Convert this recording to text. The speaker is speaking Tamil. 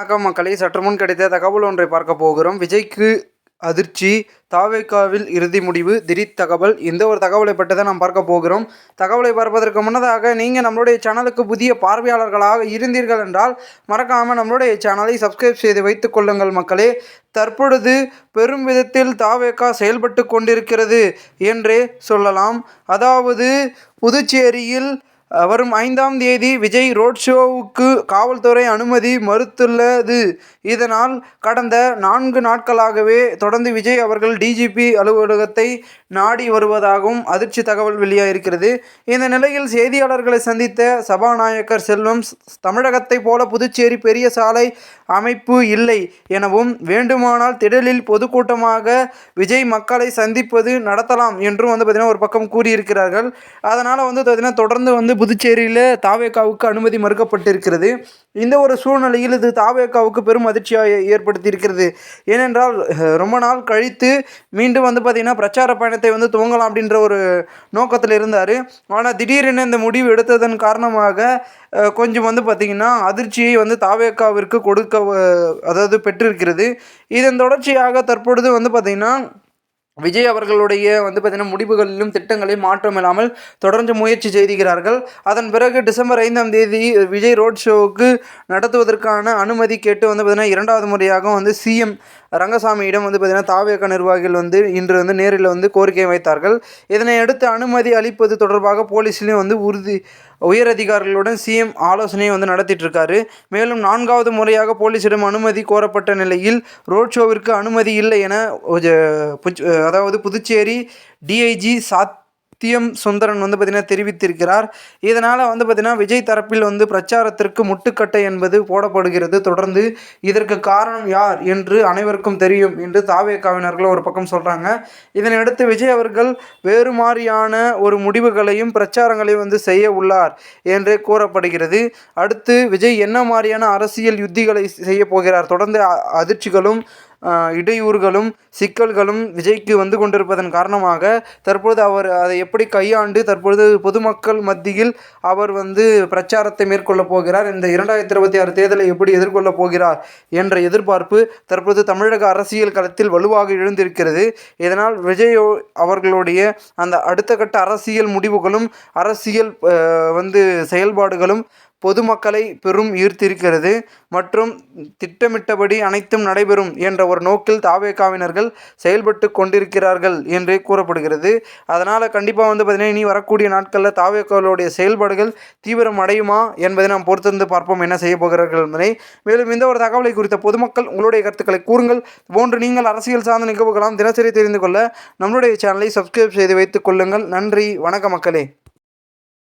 வணக்கம் மக்களை. சற்று முன் கிடைத்த தகவல் ஒன்றை பார்க்க போகிறோம். விஜய்க்கு அதிர்ச்சி. தாவேக்காவில் இறுதி முடிவு. திடீர் தகவல். இந்த ஒரு தகவலை பற்றி தான் நாம் பார்க்க போகிறோம். தகவலை பார்ப்பதற்கு முன்னதாக நீங்கள் நம்மளுடைய சேனலுக்கு புதிய பார்வையாளர்களாக இருந்தீர்கள் என்றால் மறக்காமல் நம்மளுடைய சேனலை சப்ஸ்கிரைப் செய்து வைத்துக் கொள்ளுங்கள் மக்களே. தற்பொழுது பெரும் விதத்தில் தாவேக்கா செயல்பட்டு கொண்டிருக்கிறது என்றே சொல்லலாம். அதாவது புதுச்சேரியில் வரும் ஐந்தாம் தேதி விஜய் ரோட் ஷோவுக்கு காவல்துறை அனுமதி மறுத்துள்ளது. இதனால் கடந்த நான்கு நாட்களாகவே தொடர்ந்து விஜய் அவர்கள் டிஜிபி அலுவலகத்தை நாடி வருவதாகவும் அதிர்ச்சி தகவல் வெளியாகிருக்கிறது இந்த நிலையில் செய்தியாளர்களை சந்தித்த சபாநாயகர் செல்வம் தமிழகத்தைப் போல புதுச்சேரி பெரிய சாலை அமைப்பு இல்லை எனவும் வேண்டுமானால் திடலில் பொதுக்கூட்டமாக விஜய் மக்களை சந்திப்பது நடத்தலாம் என்றும் வந்து பார்த்திங்கன்னா ஒரு பக்கம் கூறியிருக்கிறார்கள். அதனால் வந்து பார்த்திங்கன்னா தொடர்ந்து வந்து புதுச்சேரியில் தாவேக்காவுக்கு அனுமதி மறுக்கப்பட்டிருக்கிறது. இந்த ஒரு சூழ்நிலையில் இது தாவேக்காவுக்கு பெரும் அதிர்ச்சியாக ஏற்படுத்தியிருக்கிறது. ஏனென்றால் ரொம்ப நாள் கழித்து மீண்டும் வந்து பார்த்திங்கன்னா பிரச்சார பயணத்தை வந்து துவங்கலாம் அப்படின்ற ஒரு நோக்கத்தில் இருந்தார். ஆனால் திடீரென இந்த முடிவு எடுத்ததன் காரணமாக கொஞ்சம் வந்து பார்த்திங்கன்னா அதிர்ச்சியை வந்து தாவேக்காவிற்கு கொடுக்க அதாவது பெற்றிருக்கிறது. இதன் தொடர்ச்சியாக தற்பொழுது வந்து பார்த்திங்கன்னா விஜய் அவர்களுடைய வந்து பார்த்திங்கன்னா முடிவுகளிலும் திட்டங்களையும் மாற்றம் இல்லாமல் தொடர்ந்து முயற்சி செய்திருக்கிறார்கள் அதன் பிறகு டிசம்பர் ஐந்தாம் தேதி விஜய் ரோட் ஷோவுக்கு நடத்துவதற்கான அனுமதி கேட்டு வந்து பார்த்திங்கன்னா இரண்டாவது முறையாக வந்து சிஎம் ரங்கசாமியிடம் வந்து பார்த்திங்கன்னா தாவேக நிர்வாகிகள் வந்து இன்று வந்து நேரில் வந்து கோரிக்கை வைத்தார்கள். இதனை அடுத்து அனுமதி அளிப்பது தொடர்பாக போலீஸ்லேயும் வந்து உறுதி உயரதிகாரிகளுடன் சிஎம் ஆலோசனையை வந்து நடத்திட்டு இருக்காரு மேலும் நான்காவது முறையாக போலீசிடம் அனுமதி கோரப்பட்ட நிலையில் ரோட் ஷோவிற்கு அனுமதி இல்லை என புச்- அதாவது புதுச்சேரி டிஐஜி சாத் நித்தியம் சுந்தரன் வந்து பார்த்திங்கன்னா தெரிவித்திருக்கிறார். இதனால் வந்து பார்த்திங்கன்னா விஜய் தரப்பில் வந்து பிரச்சாரத்திற்கு முட்டுக்கட்டை என்பது போடப்படுகிறது. தொடர்ந்து இதற்கு காரணம் யார் என்று அனைவருக்கும் தெரியும் என்று தாவேக்காவினர்கள் ஒரு பக்கம் சொல்கிறாங்க இதனையடுத்து விஜய் அவர்கள் வேறு மாதிரியான ஒரு முடிவுகளையும் பிரச்சாரங்களையும் வந்து செய்ய உள்ளார் என்றே கூறப்படுகிறது. அடுத்து விஜய் என்ன மாதிரியான அரசியல் யுத்திகளை செய்ய போகிறார்? தொடர்ந்து அ- அதிர்ச்சிகளும் இடையூறுகளும் சிக்கல்களும் விஜய்க்கு வந்து கொண்டிருப்பதன் காரணமாக தற்பொழுது அவர் அதை எப்படி கையாண்டு தற்பொழுது பொதுமக்கள் மத்தியில் அவர் வந்து பிரச்சாரத்தை மேற்கொள்ளப் போகிறார் இந்த இரண்டாயிரத்தி இருபத்தி ஆறு தேர்தலை எப்படி எதிர்கொள்ளப் போகிறார் என்ற எதிர்பார்ப்பு தற்போது தமிழக அரசியல் களத்தில் வலுவாக எழுந்திருக்கிறது. இதனால் விஜய் அவர்களுடைய அந்த அடுத்த கட்ட அரசியல் முடிவுகளும் அரசியல் வந்து செயல்பாடுகளும் பொதுமக்களை பெரும் ஈர்த்திருக்கிறது மற்றும் திட்டமிட்டபடி அனைத்தும் நடைபெறும் என்ற ஒரு நோக்கில் தாவேகாவினர்கள் செயல்பட்டு கொண்டிருக்கிறார்கள் என்றே கூறப்படுகிறது. அதனால் கண்டிப்பாக வந்து பார்த்திங்கன்னா இனி வரக்கூடிய நாட்களில் தாவேக்காவுடைய செயல்பாடுகள் தீவிரம் அடையுமா என்பதை நாம் பொறுத்திருந்து பார்ப்போம் என்ன செய்ய போகிறார்கள் என்பதை. மேலும் இந்த ஒரு தகவலை குறித்த பொதுமக்கள் உங்களுடைய கருத்துக்களை கூறுங்கள். போன்று நீங்கள் அரசியல் சார்ந்த நிகழ்வுகளாம் தினசரி தெரிந்து கொள்ள நம்மளுடைய சேனலை சப்ஸ்கிரைப் செய்து வைத்துக் கொள்ளுங்கள். நன்றி வணக்க மக்களே.